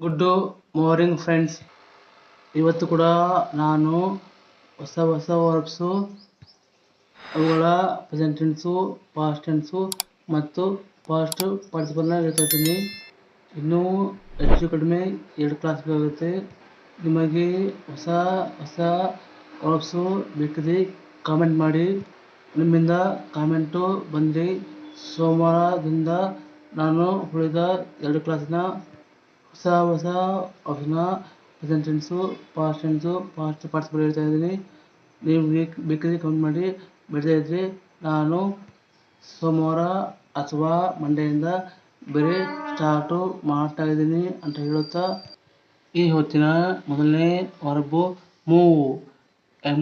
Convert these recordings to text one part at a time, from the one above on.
Good morning friends ಇವತ್ತು ಕೂಡ ನಾನು ಹೊಸ ಹೊಸ ವರ್ಬ್ಸು ಅವುಗಳ ಪ್ರೆಸೆಂಟ್ ಟೆನ್ಸು ಪಾಸ್ಟ್ ಟೆನ್ಸು ಮತ್ತು ಪಾಸ್ಟ್ ಪಾರ್ಟಿಸಿಪಲ್ನ ಹೇಳ್ತಾಯಿದ್ದೀನಿ ಇನ್ನೂ ಹೆಚ್ಚು ಕಡಿಮೆ ಎರಡು ಕ್ಲಾಸ್ ಬೇಕಾಗುತ್ತೆ. ನಿಮಗೆ ಹೊಸ ಹೊಸ ವರ್ಬ್ಸು ಬೇಕಿದ್ರೆ ಕಾಮೆಂಟ್ ಮಾಡಿ. ನಿಮ್ಮಿಂದ ಕಾಮೆಂಟು ಬಂದರೆ ಸೋಮವಾರದಿಂದ ನಾನು ಉಳಿದ ಎರಡು ಕ್ಲಾಸಿನ ಹೊಸ ಹೊಸ ಅವ್ರನ್ನ present tense past tense past participle ಹೇಳ್ತಾ ಇದ್ದೀನಿ. ನೀವು ಬೇಕು, ಬೇಕಿದ್ರೆ ಕಮೆಂಟ್ ಮಾಡಿ. ಬಿಡದೇ ಇದ್ದರೆ ನಾನು ಸೋಮವಾರ ಅಥವಾ ಮಂಡೆಯಿಂದ ಬೇರೆ ಸ್ಟಾರ್ಟು ಮಾಡ್ತಾ ಇದ್ದೀನಿ ಅಂತ ಹೇಳುತ್ತಾ. ಈ ಹೊತ್ತಿನ ಮೊದಲನೇ ವರ್ಬು ಮೂವ್ ಎಂ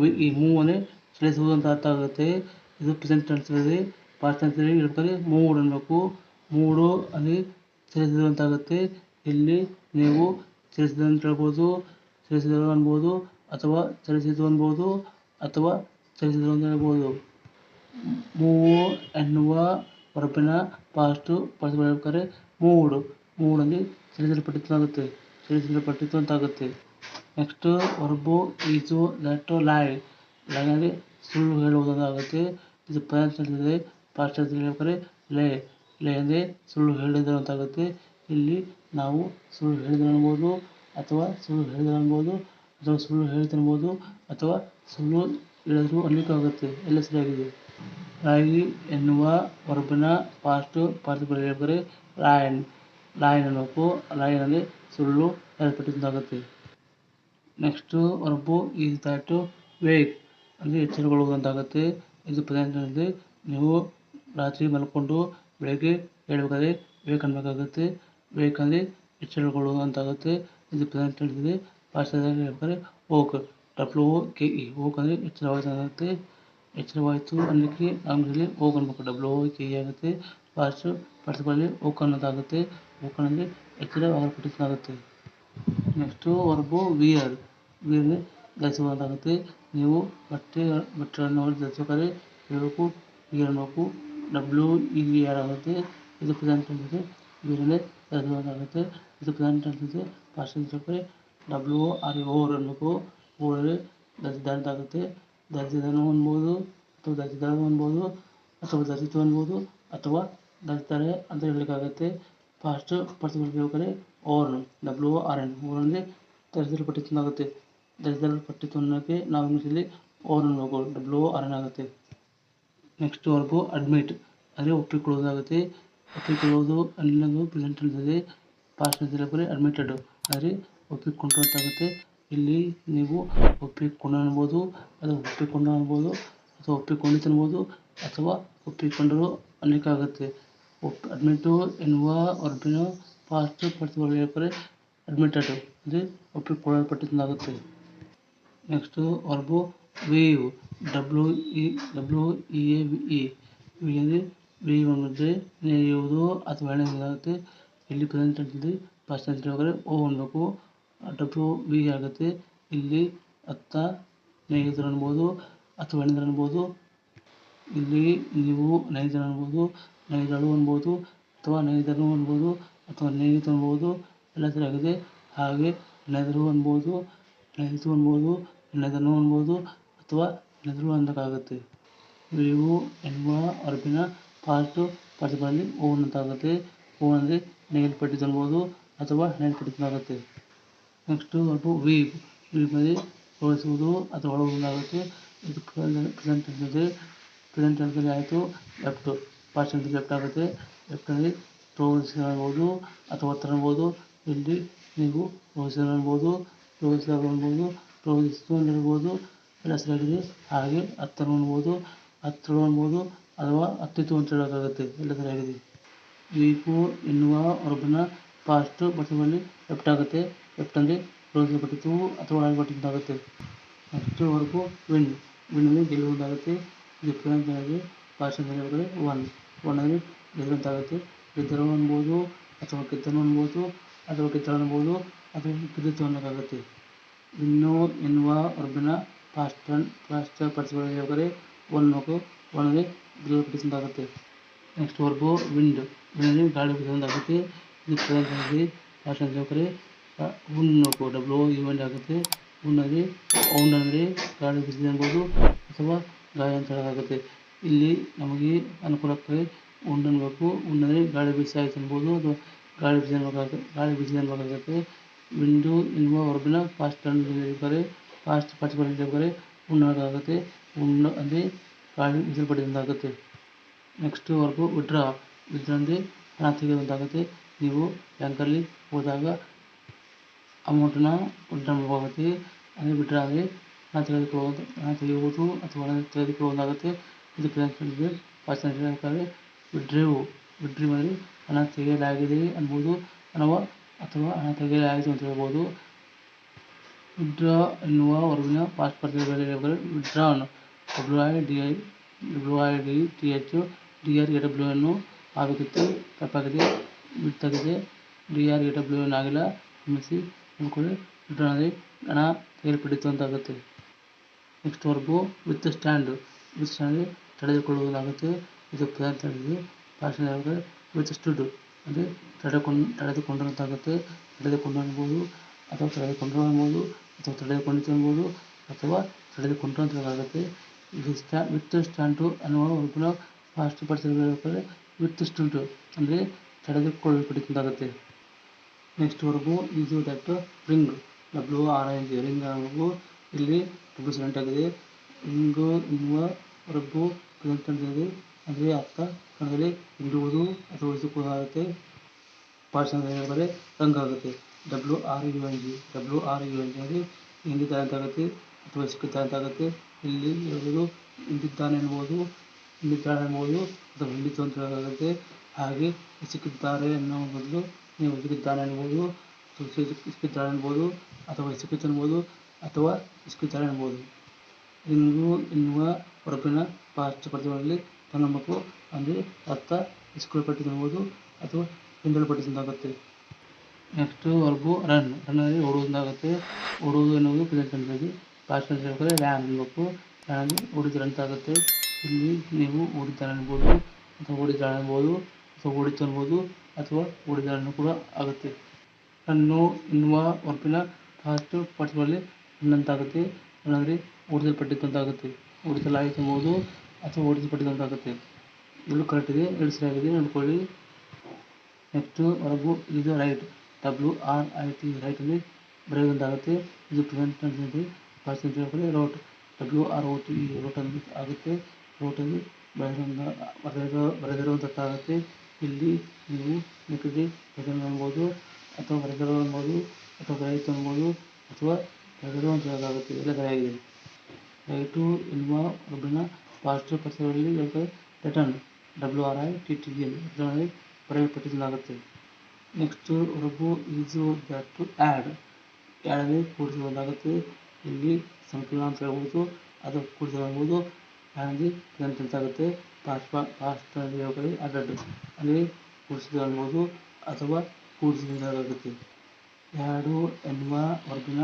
ವಿ, ಈ ಮೂವ್ ಅಂದರೆ ಚಲಿಸುವುದು ಅಂತ ಅರ್ಥ ಆಗುತ್ತೆ. ಇದು ಪ್ರೆಸೆಂಟ್ ಟೆನ್ಸಲ್ಲಿ ಪಾಸ್ಟ್ ಟೆನ್ಸಲ್ಲಿ ಹೇಳ್ಬೇಕಾದ್ರೆ ಮೂಡ್ ಅನ್ನಬೇಕು ಮೂಡು ಅಲ್ಲಿ ಚಲಿಸುವುದು ಅಂತ ಆಗುತ್ತೆ ಇಲ್ಲಿ ನೀವು ಚಲಿಸಿದ ಅಂತ ಹೇಳ್ಬೋದು ಚಲಿಸಿದರು ಅನ್ಬೋದು, ಅಥವಾ ಚಲಿಸಿದ್ದು ಅನ್ಬೋದು, ಅಥವಾ ಚಲಿಸಿದರು ಅಂತ ಹೇಳ್ಬೋದು. ಮೂವು ಎನ್ನುವ ವರ್ಬಿನ ಪಾಸ್ಟು ಮೂಡ್ ಚಲಿಸಲ್ಪಟ್ಟಿತ್ತು ಚಲಿಸಲ್ಪಟ್ಟಿತು ಆಗುತ್ತೆ ಚಲಿಸಲ್ಪಟ್ಟಿತ್ತು ಅಂತ ಆಗುತ್ತೆ next verb is that lie. ಅಂದರೆ ಸುಳ್ಳು ಹೇಳುವುದು ಅಂತ ಆಗುತ್ತೆ ಇದು ಪ್ರೆಸೆಂಟ್ ಟೆನ್ಸಲ್ಲಿ ಪಾಸ್ಟ್ ಹೇಳ್ಬೇಕಾದ್ರೆ ಲೇ. ಲೇ ಅಂದರೆ ಸುಳ್ಳು ಹೇಳಿದರು ಅಂತ ಆಗುತ್ತೆ ಇಲ್ಲಿ ನಾವು ಸುಳ್ಳು ಹೇಳಿದರು ಅನ್ಬೋದು ಅಥವಾ ಸುಳ್ಳು ಹೇಳಿದ್ರು ಅನ್ಬೋದು ಅಥವಾ ಸುಳ್ಳು ಹೇಳಿತು ಅನ್ಬೋದು ಅಥವಾ ಸುಳ್ಳು ಹೇಳಿದ್ರು ಅನ್ಲಿಕ್ಕೂ ಆಗುತ್ತೆ ಎಲ್ಲ ಸರಿಯಾಗಿದೆ. ರಾಯಿ ಎನ್ನುವ ವರ್ಬ್ನ ಪಾಸ್ಟ್ ಪಾರ್ಟಿಸಿಪಲ್ ರಾಯನ್. ಲಾಯನ್ ಅನ್ನೋಕು ಲಾಯನ್ ಅಂದರೆ ಸುಳ್ಳು ಹೇಳ್ಪಟ್ಟಿದ್ದಾಗುತ್ತೆ ನೆಕ್ಸ್ಟು ವರ್ಬು ಈ ದ್ಯಾಟು ವೇಕ್ ಅಂದರೆ ಎಚ್ಚರಗೊಳ್ಳುವುದಂತಾಗುತ್ತೆ ಇದು ಪ್ರೆಸೆಂಟ್ ನೀವು ರಾತ್ರಿ ಮಲ್ಕೊಂಡು ಬೆಳಗ್ಗೆ ಹೇಳ್ಬೇಕಾದ್ರೆ ವೇಕ್ ಅನ್ಬೇಕಾಗುತ್ತೆ ವೇಕ್ ಅಂದರೆ ಎಚ್ಚರಗೊಳ್ಳುವುದು ಅಂತ ಆಗುತ್ತೆ ಇದು ಪ್ರೆಸೆಂಟ್ ಟೆನ್ಸಲ್ಲಿ ಭಾಷೆದಲ್ಲಿ ಹೇಳ್ಬೇಕಾದ್ರೆ woke W O K E woke ಅಂದರೆ ಎಚ್ಚರವಾಯಿತು ಆಗುತ್ತೆ ಎಚ್ಚರವಾಯಿತು ಅನ್ನಲಿಕ್ಕೆ ಆಂಗ್ಲದಲ್ಲಿ ಓಕ್ ಅನ್ಬೇಕು. ಡಬ್ಲ್ಯೂ ಓ ಕೆ ಇ ಆಗುತ್ತೆ. ಪಾಸ್ಟ್ ಪಾರ್ಟಿಸಿಪಲ್ಲಿ ಓಕ್ ಅನ್ನೋದಾಗುತ್ತೆ. ಓಕ್ ಅಂದರೆ ಆಗುತ್ತೆ ನೆಕ್ಸ್ಟು ವರ್ಬು ವಿಯರ್. ವಿಯರ್ ಧರಿಸುವುದಾಗುತ್ತೆ ನೀವು ಬಟ್ಟೆ, ಬಟ್ಟೆಗಳನ್ನು ಧರಿಸಬೇಕಾದ್ರೆ ಹೇಳಬೇಕು, ವಿಯರ್ ಅನ್ನಬೇಕು ಡಬ್ಲ್ಯೂ ಇ ವಿ ಆರ್ ಆಗುತ್ತೆ. ಇದು ಪ್ರೆಸೆಂಟ್ ಟೆನ್ಸಲ್ಲಿ ವಿಯರಲ್ಲೇ ಪ್ಲಾನೆಟ್ ಟೆನ್ಸಲ್ಲಿ ಪಾಸ್ಟ್ ಟೆನ್ಸ್ ಹೇಳ್ಬೇಕಾದ್ರೆ ಡಬ್ಲ್ಯೂ ಆರ್ ಓರ್ ಅನ್ನಬೇಕು ಓರಲ್ಲಿ ದರ್ಜೆ ಆಗುತ್ತೆ. ಧರಿಸಿದನು ಅನ್ಬೋದು, ಅಥವಾ ಧರಿಸಿದರು ಅನ್ಬೋದು, ಅಥವಾ ದರ್ಜಿತು ಅನ್ಬೋದು, ಅಥವಾ ಧರಿಸ್ತಾರೆ ಅಂತ ಹೇಳಬೇಕಾಗುತ್ತೆ ಫಾಸ್ಟ್ ಪಾರ್ಟಿಸಿಪಲ್ ಹೇಳ್ಬೇಕಾದ್ರೆ worn W R N wore ಅಂದರೆ ಧರಿಸಲ್ಪಟ್ಟಿತು ಆಗುತ್ತೆ. ಪಟ್ಟಿ ಅನ್ನೋಕ್ಕೆ ನಾವು ಇಂಗ್ಲೀಷಲ್ಲಿ ಓರ್ ಅನ್ಬೇಕು ಡಬ್ಲ್ಯೂ ಆರ್ ಎನ್ ಆಗುತ್ತೆ ನೆಕ್ಸ್ಟ್ ವರ್ಬು ಅಡ್ಮಿಟ್ ಅಂದರೆ ಒಪ್ಪಿಕೊಳ್ಳುವುದಾಗುತ್ತೆ ಒಪ್ಪಿಕೊಳ್ಳುವುದು ಅಲ್ಲಿಂದ ಪ್ರೆಸೆಂಟ್ ಇರ್ತದೆ ಪಾಸ್ಟ್ ಅಡ್ಮಿಟೆಡ್ ಆದರೆ ಒಪ್ಪಿಕೊಂಡು ಅಂತ ಆಗುತ್ತೆ ಇಲ್ಲಿ ನೀವು ಒಪ್ಪಿಕೊಂಡು ಅನ್ಬೋದು ಅಥವಾ ಒಪ್ಪಿಕೊಂಡು ಅನ್ಬೋದು ಅಥವಾ ಒಪ್ಪಿಕೊಂಡು ತಿನ್ಬೋದು ಅಥವಾ ಒಪ್ಪಿಕೊಂಡರು ಆಗುತ್ತೆ. ಒಪ್ ಅಡ್ಮಿಟು ಎನ್ನುವ ವರ್ಬಿನ ಪಾಸ್ಟ್ ಪಡೆದುಕೊಳ್ಳಬೇಕಾದ್ರೆ ಅಡ್ಮಿಟೆಡ್ ಅಂದರೆ ಒಪ್ಪಿಕೊಳ್ಳಲ್ಪಟ್ಟಿದ್ದಾಗುತ್ತೆ next next verb weave W E W E A V E V ಅಂದರೆ ವೇವ್ ಅಂದರೆ ನೇಯುವುದು ಅಥವಾ ಎಳೆಯುವುದಾಗುತ್ತೆ ಇಲ್ಲಿ ಪ್ರೆಸೆಂಟ್ ಅಂತ ಪಾಸ್ಟ್ ಟೆನ್ಸ್ ಹೇಳ್ಬೇಕಾದ್ರೆ ಓ ಅನ್ಬೇಕು. ಡಬ್ಲ್ಯೂ ಬಿ ಆಗುತ್ತೆ ಇಲ್ಲಿ ಅತ್ತ ನೇಯ್ದರು ಅನ್ಬೋದು ಅಥವಾ ಹೆಣೆದರು ಅನ್ಬೋದು. ಇಲ್ಲಿ ನೀವು ನೈಜರು ಅನ್ಬೋದು ನೈಜಳು ಅನ್ಬೋದು ಅಥವಾ ನೇಯ್ದನು ಅನ್ಬೋದು ಅಥವಾ ನೇಯಿತು ಅನ್ಬೋದು. ಎಲ್ಲ ಸರಿಯಾಗಿದೆ ಹಾಗೆ ನೆದರು ಅನ್ಬೋದು ನೇಯಿತು ಅನ್ಬೋದು ನೆದನು ಅನ್ಬೋದು ಅಥವಾ ನೆದರು ಅನ್ನೋಕ್ಕಾಗುತ್ತೆ ನೀವು ಎನ್ನುವ ವರ್ಬಿನ ಪಾಸ್ಟು ಪಾರ್ಟಿಸಿಪಲಲ್ಲಿ ಓನ್ ಅಂತ ಆಗುತ್ತೆ ಓನ್ ಅಂದರೆ ನೇಯಲ್ಪಟ್ಟಿತು ಅನ್ಬೋದು ಅಥವಾ ಹೆಣೆಯಲ್ಪಟ್ಟಿತು ಆಗುತ್ತೆ ನೆಕ್ಸ್ಟು ಅದು ವೀವ್ ವೀವ್ ಅಂದರೆ ಹೊಲಿಸುವುದು ಅಥವಾ ಒಳಗೊಂಡಾಗುತ್ತೆ ಇದು ಪ್ರೆಸೆಂಟ್ ಟೆನ್ಸಲ್ಲಿ ಪ್ರೆಸೆಂಟ್ ಟೆನ್ಸಲ್ಲಿ ಆಯಿತು ಲೆಫ್ಟು ಪಾಸ್ಟ್ ಲೆಫ್ಟ್ ಆಗುತ್ತೆ. ಲೆಫ್ಟಲ್ಲಿ ಅಂದರೆ ತೋರಿಸಿ ಅನ್ಬೋದು ಅಥವಾ ತರಬೋದು ಇಲ್ಲಿ ನೀವು ಅನ್ಬೋದು ತೋರಿಸಿತು ಅನ್ಬೋದು ಎಲ್ಲ ಸರಿಯಾಗಿದೆ. ಹಾಗೆ ಹತ್ತಿರ ಅನ್ಬೋದು ಹತ್ತಿರ ಅನ್ಬೋದು ಅಥವಾ ಅತ್ಯುತ್ತಮ ಅಂತ ಹೇಳೋಕ್ಕಾಗುತ್ತೆ ಎಲ್ಲ ಸರಿಯಾಗಿದೆ ವೀಪು ಎನ್ನುವ ಒಬ್ಬನ ಪಾಸ್ಟ್ ಪಾರ್ಟಿಸಿಪಲ್ಲಿ ಲೆಫ್ಟ್ ಆಗುತ್ತೆ. ಲೆಫ್ಟ್ ಅಂದರೆ ತೋರಿಸಲ್ಪಟ್ಟಿತು ಅಥವಾ ಒಳಪಟ್ಟಿದ್ದು ಆಗುತ್ತೆ ನೆಕ್ಸ್ಟ್ ವರ್ಬು ವಿನ್ ವಿನ್ ಅಂದರೆ ಗೆಲ್ಲುವುದಾಗುತ್ತೆ ಪ್ರೆಸೆಂಟ್ ಟೆನ್ಸಲ್ಲಿ ಪಾಸ್ಟ್ ಹೇಳ್ಬೇಕಾದ್ರೆ ಒನ್ ಒನ್ ಅಂದರೆ ಗೆಲ್ಲುವಂತಾಗುತ್ತೆ ಗೆದ್ದರು ಅನ್ಬೋದು ಅಥವಾ ಗೆದ್ದನು ಅನ್ಬೋದು ಅಥವಾ ಗೆದ್ದಳು ಅನ್ಬೋದು ಅಥವಾ ಗೆದ್ದಿತು ಅನ್ನೋಕ್ಕಾಗುತ್ತೆ ವಿನ್ನು ಎನ್ನುವ ವರ್ಬಿನ ಪಾಸ್ಟ್ ಪಾಸ್ಟ್ ಪಾರ್ಟಿಸಿಪಲ್ ಹೇಳ್ಬೇಕಾದ್ರೆ ಒನ್ ಒನ್ ಅಂದರೆ ಗೆಲ್ಲಲ್ಪಟ್ಟಿತು ಆಗುತ್ತೆ. ನೆಕ್ಸ್ಟ್ ವರ್ಬು ವಿಂಡ್ ವಿಂಡ್ ಗಾಳಿ ಆಗುತ್ತೆ. ಇದು ಟೆನ್ಸ್ ಹೇಳ್ಬೇಕಾದ್ರೆ ಹುನ್ ನೋಡ್ಕೋ ಡಬ್ಲ್ಯೂ ಯು ಆಗುತ್ತೆ. ಔಂಡ್ ಅಂದರೆ ಗಾಳಿ ಬಿಸಿದೆ ಅನ್ಬೋದು ಅಥವಾ ಗಾಯ ಅಂತ ಹೇಳೋದಾಗುತ್ತೆ ಇಲ್ಲಿ ನಮಗೆ ಅನುಕೂಲಕ್ಕೆ ಉಂಡ್ ಅನ್ಬೇಕು. ಉಂಡ್ ಅಂದರೆ ಗಾಳಿ ಬೀಸಿ ಆಯ್ತು ಅನ್ಬೋದು ಅಥವಾ ಗಾಳಿ ಬಿಸಿ ಅನ್ಬೇಕಾಗುತ್ತೆ ಗಾಳಿ ಬೀಸಿದೆ ಅನ್ಬೇಕಾಗುತ್ತೆ ವಿಂಡು ಎನ್ನುವ ವರ್ಬಿನ ಫಾಸ್ಟ್ ಅಂಡ್ ಬರೀ ಫಾಸ್ಟ್ ಪಾರ್ಟಿಸಿಪಲ್ ಬರೀ ಉಣ್ಣಾಗುತ್ತೆ ಉಣ್ಣು ಅಂದರೆ ಗಾಳಿ ಬೀಸಲ್ಪಟ್ಟಿದಂತಾಗುತ್ತೆ ನೆಕ್ಸ್ಟ್ ವರ್ಗು ವಿಡ್ರಾ ವಿಡ್ರಾ ಅಂದರೆ ಹಣ ತೆಗೆಯುವಂತಾಗುತ್ತೆ ನೀವು ಬ್ಯಾಂಕಲ್ಲಿ ಹೋದಾಗ ಅಮೌಂಟನ್ನ ವಿಡ್ರಾ ಮಾಡಬೇಕಾಗುತ್ತೆ ಅದೇ ವಿಡ್ರಾ ಅಂದರೆ ಹಣ ತೆಗೆದುಕೊಳ್ಳೋದು ಹಣ ತೆಗೆಯುವುದು ಅಥವಾ ಹಣ ತೆಗೆದುಕೊಳ್ಳುವಂತಾಗುತ್ತೆ ಇದು ಪರ್ಸ್ ಹೇಳ್ತಾರೆ. ವಿಡ್ರೇವು ವಿಡ್ರಿ ಮಾಡಿ ಹಣ ತೆಗೆಯಲಾಗಿದೆ ಅನ್ಬೋದು ಅಥವಾ ಅಥವಾ ಹಣ ತೆಗೆಯಲಾಗಿದೆ ಅಂತ ಹೇಳ್ಬೋದು. ವಿಡ್ರಾ ಎನ್ನುವ ವರ್ಗಿನ passport withdraw withdrawn W I D I W I D T H D R A W ಅನ್ನು ಆಗುತ್ತಿತ್ತು. ತಪ್ಪಾಗಿದೆ, ಬಿಟ್ಟಾಗಿದೆ. D R A W N ಆಗಿಲ್ಲ. ಕ್ಷಮಿಸಿ, ನೋಡ್ಕೊಳ್ಳಿ. ರಿಟರ್ನಲ್ಲಿ ಹಣ ತೆಗೆಯಲ್ಪಟ್ಟಿತ್ತು ಅಂತ ಆಗುತ್ತೆ. Next verb withstand. With stand ತಡೆದುಕೊಳ್ಳುವುದಾಗುತ್ತೆ. ಇದು ಇದೆ ಪಾಸ್ಟ್ ಹೇಳಿದ್ರೆ ವಿತ್ ಸ್ಟುಡ್. ಅಂದರೆ ತಡೆಕೊಂಡು ತಡೆದುಕೊಂಡಂತಾಗುತ್ತೆ. ತಡೆದುಕೊಂಡು ಅನ್ಬೋದು ಅಥವಾ ತಡೆದುಕೊಂಡು ಅನ್ಬೋದು ಅಥವಾ ತಡೆದುಕೊಂಡಿತು ಅನ್ಬೋದು ಅಥವಾ ತಡೆದುಕೊಂಡ್ರು ಅಂತ ಹೇಳಲಾಗುತ್ತೆ. ಇದು ಸ್ಟ್ಯಾ ವಿತ್ ಸ್ಟ್ಯಾಂಡು ಅನ್ನುವ ಫಸ್ಟ್ ಹೇಳ್ಬೇಕಾದ್ರೆ ವಿತ್ ಸ್ಟುಡ್ ಅಂದರೆ ತಡೆದುಕೊಳ್ಳಲ್ಪಟ್ಟಿದ್ದಾಗುತ್ತೆ ನೆಕ್ಸ್ಟ್ ವರ್ಗು ಇದು that wring W R I G wring ಅನ್ನುವ ಇಲ್ಲಿ ಡಬ್ಲ್ಯೂ ಸೆಲೆಂಟ್ ಆಗಿದೆ ರಿಂಗು ಎನ್ನುವ ಪ್ರೆಸೆಂಟ್ ಇದೆ ಅಂದರೆ ಅರ್ಥ ಕನ್ನಡದಲ್ಲಿ ಹಿಂಡುವುದು ಅಥವಾ ಇರಿಸಿಕೊಳ್ಳುವುದಾಗುತ್ತೆ ಪಾಸ್ಟ್ ಅಂತ ಹೇಳಿದರೆ ರಂಗ್ ಆಗುತ್ತೆ W R U N G W R U N G ಅಂದರೆ ಹಿಂದಿದ್ದಾನೆ ಅಂತಾಗುತ್ತೆ ಅಥವಾ ಸಿಕ್ಕಿದ್ದಾನೆ ಅಂತಾಗುತ್ತೆ ಇಲ್ಲಿ ಎನ್ಬೋದು ಹಿಂದಿದ್ದಾನೆ ಎನ್ಬೋದು ಅಥವಾ ಹಿಂದಿತ್ತು ಅಂತ ಹೇಳಲಾಗುತ್ತೆ ಹಾಗೆ ಸಿಕ್ಕಿದ್ದಾರೆ ಎನ್ನುವ ಬದಲು ನೀವು ಸಿಕ್ಕಿದ್ದಾನೆ ಅನ್ಬೋದು ಅಥವಾ ಅನ್ಬೋದು ಅಥವಾ ಅನ್ಬೋದು ಇನ್ನು ಎನ್ನುವ ಹೊರಬಿನ ಪಾಸ್ಟ್ ಪದ್ಯಗಳಲ್ಲಿ ಮಕ್ಕಳು ಅಂದರೆ ಅರ್ಥ ಇಸ್ಕೊಳ್ಪಟ್ಟಿದ್ದು ಅನ್ಬೋದು ಅಥವಾ ಹಿಂದಲ್ಪಟ್ಟಿದ್ದಾಗುತ್ತೆ ನೆಕ್ಸ್ಟ್ ವರ್ಬು ರನ್ ರನ್ನಲ್ಲಿ ಓಡುವುದಾಗುತ್ತೆ ಓಡುವುದು ಎನ್ನುವುದು ಪ್ರೆಸೆಂಟ್ ಟೆನ್ಸಲ್ಲಿ ಟೆನ್ಸ್ ರ್ಯಾಮ್ ಅನ್ಬೇಕು ರ್ಯಾನ್ ಅಂದರೆ ಅಂತ ಆಗುತ್ತೆ ಇಲ್ಲಿ ನೀವು ಓಡಿದ್ದಾನೆ ಅನ್ಬೋದು, ಅಥವಾ ಓಡಿದ್ದಾಳೆ ಅನ್ಬೋದು, ಅಥವಾ ಓಡಿತು ಅನ್ಬೋದು, ಅಥವಾ ಓಡಿದಾಳನ್ನು ಕೂಡ ಆಗುತ್ತೆ. ರನ್ನು ಎನ್ನುವ ವರ್ಪಿನ ಫಾಸ್ಟ್ ಪಾರ್ಟಿಸಿಪಲ್ಲಿ ರನ್ನಂತಾಗುತ್ತೆ ರನ್ ಅಂದರೆ ಓಡಿಸಲ್ಪಟ್ಟಿತ್ತು ಅಂತ ಆಗುತ್ತೆ ಓಡಿಸಲಾಯಿತು ಅನ್ಬೋದು, ಅಥವಾ ಓಡಿಸಲ್ಪಟ್ಟಿದ್ದು ಅಂತ ಆಗುತ್ತೆ ಇಲ್ಲೂ ಕರೆಕ್ಟ್ ಇದೆ, ಎರಡು ಸರಿಯಾಗಿದೆ, ನೋಡ್ಕೊಳ್ಳಿ. ನೆಕ್ಸ್ಟ್ ಹೊರಗು ಇದು write W R I T write ಅಲ್ಲಿ ಆಗುತ್ತೆ ಇದು. ಪ್ರೆಸೆಂಟ್ ಅಂದರೆ wrote W R O T E wrote ಅಂತ ಆಗುತ್ತೆ ರೋಟಲ್ಲಿ ಬರೆದಿರೋ ಬರೆದಿರೋ ಬರೆದಿರುವಂಥದ್ದಾಗುತ್ತೆ ಇಲ್ಲಿ ನೀವು ಮಿಕ್ಕಿದೆ ಬರೆದಿರೋ ಅನ್ಬೋದು, ಅಥವಾ ಬರೆದಿರೋ ಅನ್ಬೋದು, ಅಥವಾ ಬರೆಯಿತು ಅನ್ಬೋದು, ಅಥವಾ ಬರೆದಿರುವಂಥದ್ದಾಗುತ್ತೆ ಎಲ್ಲ ಸರಿಯಾಗಿದೆ ರೈಟು ಎನ್ನುವ ಒಬ್ಬನ ಪಾಸಿಟಿವ್ ಪರ್ಸನಲ್ಲಿ ಹೇಳ್ತಾರೆ return W R I T T L ಇದರಲ್ಲಿ ಬರೆಯಲ್ಪಟ್ಟಿದ್ದಾಗುತ್ತೆ ನೆಕ್ಸ್ಟು ವರ್ಬು ಈಸು ಬ್ಯಾಕ್ ಟು ಆ್ಯಡ್ ಆ್ಯಡಲ್ಲಿ ಕೂಡಿಸುವುದಾಗುತ್ತೆ ಇಲ್ಲಿ ಸಂಕಲನ ಅಂತ ಹೇಳ್ಬೋದು, ಅದು ಕೂಡಿಸಲಾಗ್ಬೋದು ಆ್ಯಡಲ್ಲಿ ಗ್ರಂಥಿ ಅಂತ ಆಗುತ್ತೆ? ಪಾಸ್ಟ್ ಪಾಸ್ಟ್ ಹೇಳ್ತಾರೆ ಅಡ್ಡಡ್ ಅಲ್ಲಿ ಕೂಡಿಸಿದ ಅನ್ಬೋದು ಅಥವಾ ಕೂಡಿಸಿದಾಗುತ್ತೆ ಎರಡು ಎನ್ನುವ ವರ್ಗಿನ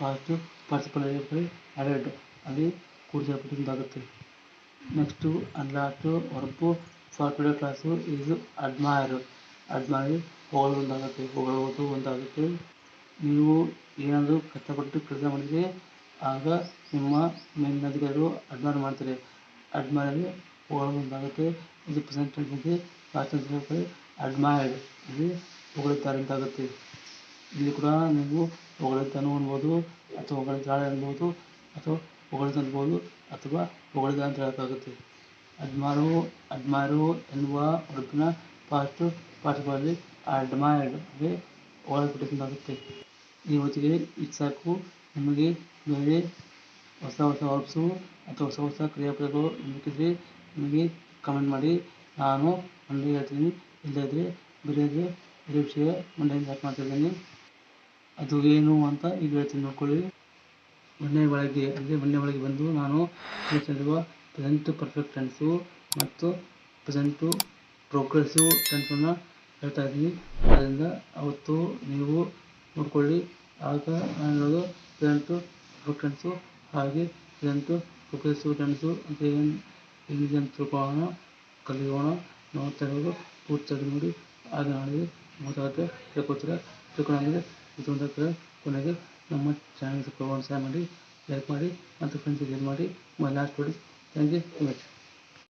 ಪಾಸ್ಟ್ ಪಾರ್ಟಿಸಿಪಲ್ ಅಡ್ಡ ಅಡೆಡ್ ಅಲ್ಲಿ ಕೂಡಿಸಲ್ಪಟ್ಟಿದ್ದಾಗುತ್ತೆ next last verb for today class ಇದು ಅಡ್ಮೈರ್ ಅಡ್ಮೈರ್ ಹೊಗಳುವುದಾಗುತ್ತೆ ಹೊಗಳುವುದು ಒಂದಾಗುತ್ತೆ. ನೀವು ಏನಾದರೂ ಕಷ್ಟಪಟ್ಟು ಕೆಲಸ ಮಾಡಿದರೆ ಆಗ ನಿಮ್ಮ ಮೇಲಿನಧಿಕಾರಿಗಳು ಅಡ್ಮಾರ್ ಮಾಡ್ತಾರೆ. ಅಡ್ಮೈರಲ್ಲಿ ಹೊಗಳುವುದಾಗುತ್ತೆ ಇದು ಪ್ರೆಸೆಂಟ್ ಟೆನ್ಸ್ ಇದೆ ಪಾಸ್ಟ್ ಟೆನ್ಸ್ ಹೇಳ್ತಾರೆ ಅಡ್ಮೈರ್ಡ್ ಅಂದರೆ ಹೊಗಳುತ್ತಾರೆ ಅಂತಾಗುತ್ತೆ. ಇಲ್ಲಿ ಕೂಡ ನೀವು ಹೊಗಳಿದ್ದಾನು ಅನ್ಬೋದು, ಅಥವಾ ಹೊಗಳಿದ್ದಾಳೆ ಅನ್ಬೋದು, ಅಥವಾ ಹೊಗಳಿದ ಅನ್ಬೋದು, ಅಥವಾ ಹೊಗಳಿದ ಅಂತ ಹೇಳೋಕ್ಕಾಗುತ್ತೆ. ಅಡ್ಮಾರು ಅಡ್ಮಾರು ಎನ್ನುವ ಉಡುಪಿನ ಪಾಸ್ಟ್ ಪಾಠಗಳಲ್ಲಿ ಅಡ್ಮೈರ್ಡ್ ಅಂದರೆ ಹೊಗಳಲ್ಪಟ್ಟಿದ್ದಾಗುತ್ತೆ ಈ ಹೊತ್ತಿಗೆ ಇದು ಸಾಕು. ನಿಮಗೆ ಬೇರೆ ಹೊಸ ಹೊಸ ವರ್ಬ್ಸು ಅಥವಾ ಹೊಸ ಹೊಸ ಕ್ರಿಯಾಪದಗಳು ಬೇಕಿದ್ರೆ ನಮಗೆ ಕಮೆಂಟ್ ಮಾಡಿ. ನಾನು ಮಂಡ್ಯ ಹೇಳ್ತೀನಿ. ಇಲ್ಲದಿದ್ದರೆ ಬೇರೆ ಬೇರೆ ವಿಷಯ ಮಂಡ್ಯ ಸ್ಟಾರ್ಟ್ ಮಾಡ್ತಾಯಿದ್ದೀನಿ ಅದು ಏನು ಅಂತ ಈಗ ಹೇಳ್ತೀನಿ ನೋಡ್ಕೊಳ್ಳಿ. ಮೊನ್ನೆ ಒಳಗೆ, ಅಂದರೆ ಮೊನ್ನೆ ಒಳಗೆ ಬಂದು ನಾನು ಹೇಳ್ತಿರುವ ಪ್ರೆಸೆಂಟ್ ಪರ್ಫೆಕ್ಟ್ ಟೆನ್ಸು ಮತ್ತು ಪ್ರೆಸೆಂಟು ಪ್ರೋಗ್ರೆಸಿವ್ ಟೆನ್ಸನ್ನು ಹೇಳ್ತಾ ಇದ್ದೀನಿ. ಅದರಿಂದ ಅವತ್ತು ನೀವು ನೋಡ್ಕೊಳ್ಳಿ. ಆಗ ನಾನು ಹೇಳೋದು ಪ್ರೆಸೆಂಟು ಫ್ರೆಂಡ್ಸ್ ಹಾಗೆ ಇದಂತು ಪ್ರೋಗ್ರೆಸಿವ್ ಟೆನ್ಸು ಅಂತ ಏನು ಅಂತ ತಿಳ್ಕೊಳ್ಳೋಣ, ಕಲಿಯೋಣ ನಾವು ಇರೋದು, ಪೂರ್ತಿಯಾಗಿ ನೋಡಿ, ಆಗ ನಾಳೆ ಗೊತ್ತಾಗುತ್ತೆ ಹೇಳ್ಕೊತೀರ ತಿಳ್ಕೊಂಡಾಗಿದೆ ಇದು ಕೊನೆಗೆ ನಮ್ಮ ಚಾನಲ್ ಸಬ್ಸ್ಕ್ರೈಬ್ ಮಾಡಿ ಲೈಕ್ ಮಾಡಿ, ಮತ್ತು ಫ್ರೆಂಡ್ಸಿಗೆ ಇದು ಮಾಡಿ ಲಾಸ್ಟ್ ಕೊಡಿ ಥ್ಯಾಂಕ್ ಯು ಸೊ ಮಚ್